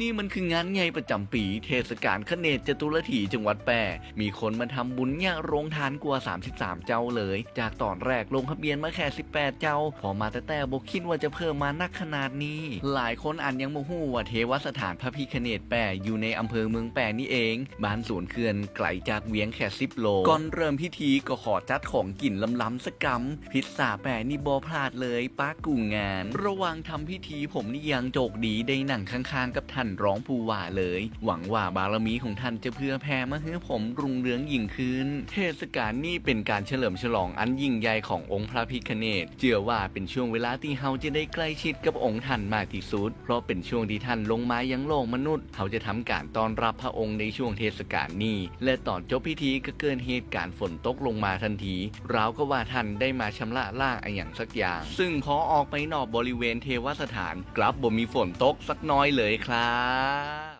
นี่มันคืองานใหญ่ประจำปี เทศกาลขเนตจตุรถีจังหวัดแปรมีคนมาทำบุญเนี่ยโรงทานกว่า 33 เจ้าเลย จากตอนแรกลงทะเบียนมาแค่ 18 เจ้า พอมาแต่แต่บกคิดว่าจะเพิ่มมานักขนาดนี้ หลายคนอ่านยังโมหูว่าเทวสถานพระพิคเนตแปรอยู่ในอำเภอเมืองแปรนี่เอง บ้านสวนเขื่อนไกลจากเวียงแค่10โล ก่อนเริ่มพิธีก็ขอจัดของกินล้ำๆสักกำพิซซ่าแปรนี่บอพลาดเลยป้ากูงาน ระหว่างทำพิธีผมนี่ยังโจกดีได้หนังข้างๆกับท่านร้องผู้ว่าเลย หวังว่าบารมีของท่านจะเพื่อแผ่มาให้ผมรุ่งเรืองยิ่งขึ้น เทศกาลนี้เป็นการเฉลิมฉลองอันยิ่งใหญ่ขององค์พระพิฆเนศเชื่อว่าเป็นช่วงเวลาที่เฮาจะได้ใกล้ชิดกับองค์ท่านมากที่สุด เพราะเป็นช่วงที่ท่านลงมายังโลกมนุษย์เขาจะทำการต้อนรับพระองค์ในช่วงเทศกาลนี้ และตอนจบพิธีก็เกิดเหตุการณ์ฝนตกลงมาทันทีราวก็ว่าท่านได้มาชำระล่างอะไรอย่างสักอย่าง ซึ่งพอออกไปนอกบริเวณเทวสถาน กลับบ่มีฝนตกสักน้อยเลยครับ啊